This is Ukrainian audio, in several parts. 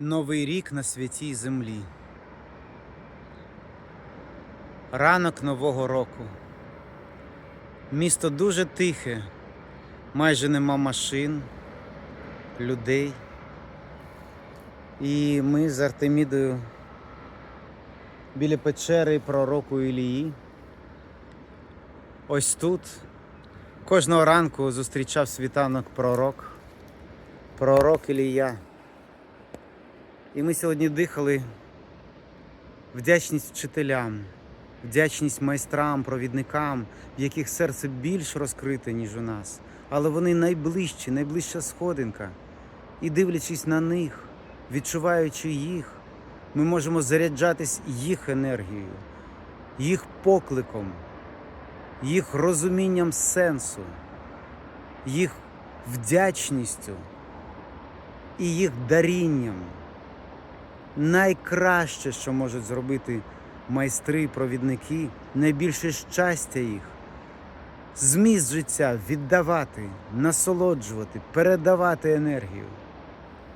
Новий рік на святій землі. Ранок Нового року. Місто дуже тихе, майже нема машин, людей. І ми з Артемідою біля печери пророку Ілії. Ось тут кожного ранку зустрічав світанок пророк, пророк Ілія. І ми сьогодні дихали вдячність вчителям, вдячність майстрам, провідникам, в яких серце більш розкрите, ніж у нас. Але вони найближчі, найближча сходинка. І дивлячись на них, відчуваючи їх, ми можемо заряджатись їх енергією, їх покликом, їх розумінням сенсу, їх вдячністю і їх дарінням найкраще, що можуть зробити майстри провідники, найбільше щастя їх, зміст життя віддавати, насолоджувати, передавати енергію,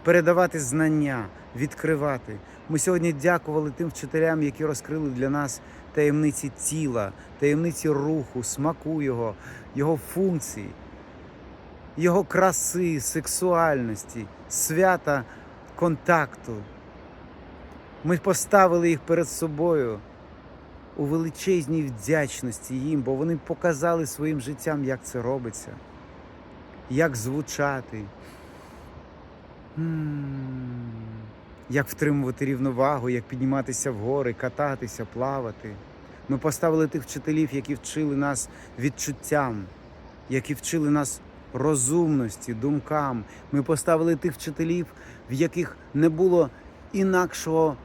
передавати знання, відкривати. Ми сьогодні дякували тим вчителям, які розкрили для нас таємниці тіла, таємниці руху, смаку його, його функцій, його краси, сексуальності, свята контакту. Ми поставили їх перед собою у величезній вдячності їм, бо вони показали своїм життям, як це робиться, як звучати, як втримувати рівновагу, як підніматися вгори, кататися, плавати. Ми поставили тих вчителів, які вчили нас відчуттям, які вчили нас розумності, думкам. Ми поставили тих вчителів, в яких не було інакшого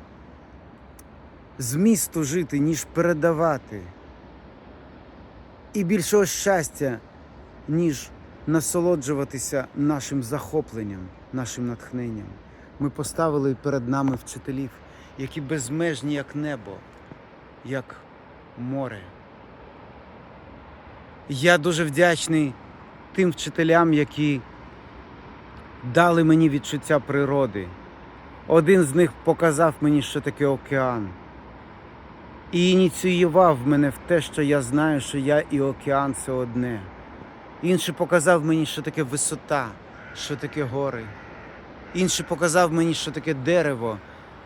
змісту жити, ніж передавати. І більшого щастя, ніж насолоджуватися нашим захопленням, нашим натхненням. Ми поставили перед нами вчителів, які безмежні, як небо, як море. Я дуже вдячний тим вчителям, які дали мені відчуття природи. Один з них показав мені, що таке океан. І ініціював мене в те, що я знаю, що я і океан це одне. Інший показав мені, що таке висота, що таке гори. Інший показав мені, що таке дерево.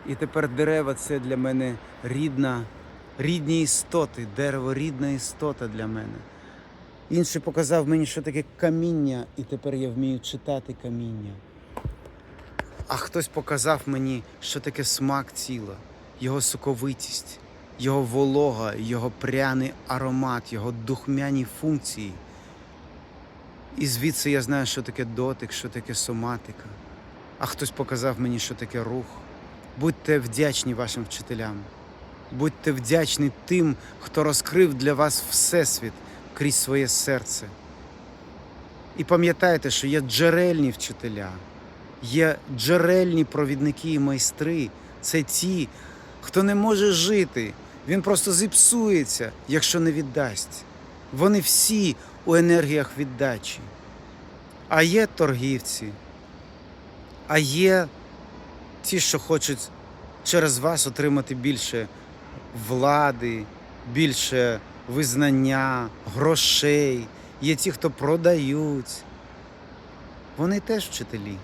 І тепер дерева це для мене рідна, рідні істоти, дерево рідна істота для мене. Інший показав мені, що таке каміння, і тепер я вмію читати каміння. А хтось показав мені, що таке смак тіла, його соковитість, його волога, його пряний аромат, його духмяні функції. І звідси я знаю, що таке дотик, що таке соматика. А хтось показав мені, що таке рух. Будьте вдячні вашим вчителям. Будьте вдячні тим, хто розкрив для вас Всесвіт крізь своє серце. І пам'ятайте, що є джерельні вчителя, є джерельні провідники і майстри. Це ті, хто не може жити, він просто зіпсується, якщо не віддасть. Вони всі у енергіях віддачі. А є торгівці, а є ті, що хочуть через вас отримати більше влади, більше визнання, грошей. Є ті, хто продають. Вони теж вчителі.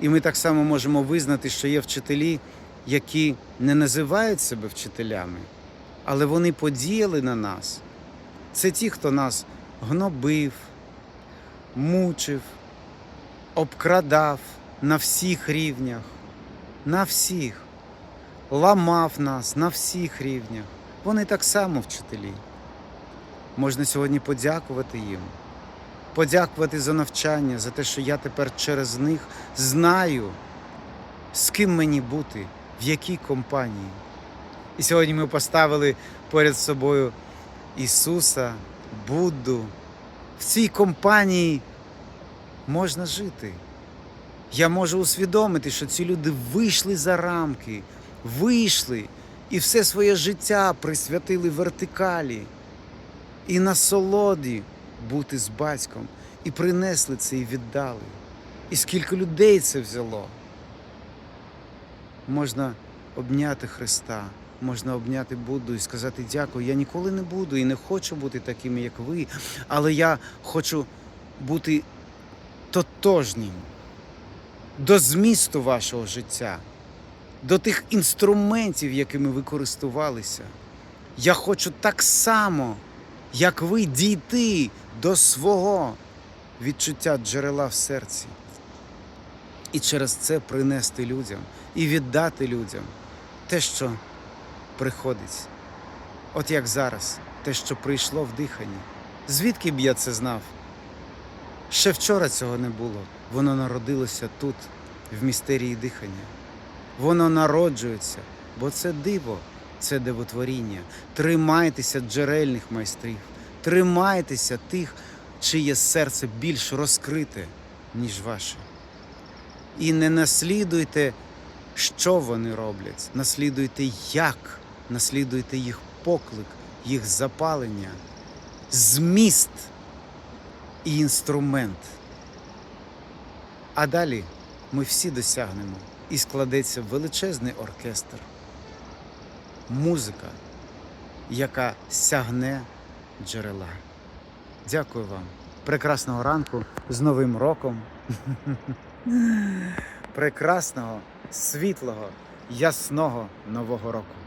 І ми так само можемо визнати, що є вчителі, які не називають себе вчителями, але вони подіяли на нас. Це ті, хто нас гнобив, мучив, обкрадав на всіх рівнях, на всіх, ламав нас на всіх рівнях. Вони так само вчителі. Можна сьогодні подякувати їм, подякувати за навчання, за те, що я тепер через них знаю, з ким мені бути, в якій компанії. І сьогодні ми поставили поряд собою Ісуса, Будду. В цій компанії можна жити. Я можу усвідомити, що ці люди вийшли за рамки, вийшли і все своє життя присвятили вертикалі і насолоді бути з батьком, і принесли це і віддали. І скільки людей це взяло. Можна обняти Христа, можна обняти Будду і сказати дякую. Я ніколи не буду і не хочу бути таким, як ви, але я хочу бути тотожнім до змісту вашого життя, до тих інструментів, якими ви користувалися. Я хочу так само, як ви, дійти до свого відчуття джерела в серці. І через це принести людям і віддати людям те, що приходить. От як зараз, те, що прийшло в диханні. Звідки б я це знав? Ще вчора цього не було. Воно народилося тут, в містерії дихання. Воно народжується, бо це диво, це дивотворіння. Тримайтеся джерельних майстрів, тримайтеся тих, чиє серце більш розкрите, ніж ваше. І не наслідуйте, що вони роблять, наслідуйте як, наслідуйте їх поклик, їх запалення, зміст і інструмент. А далі ми всі досягнемо і складеться величезний оркестр, музика, яка сягне джерела. Дякую вам. Прекрасного ранку з Новим роком. Прекрасного, світлого, ясного Нового року.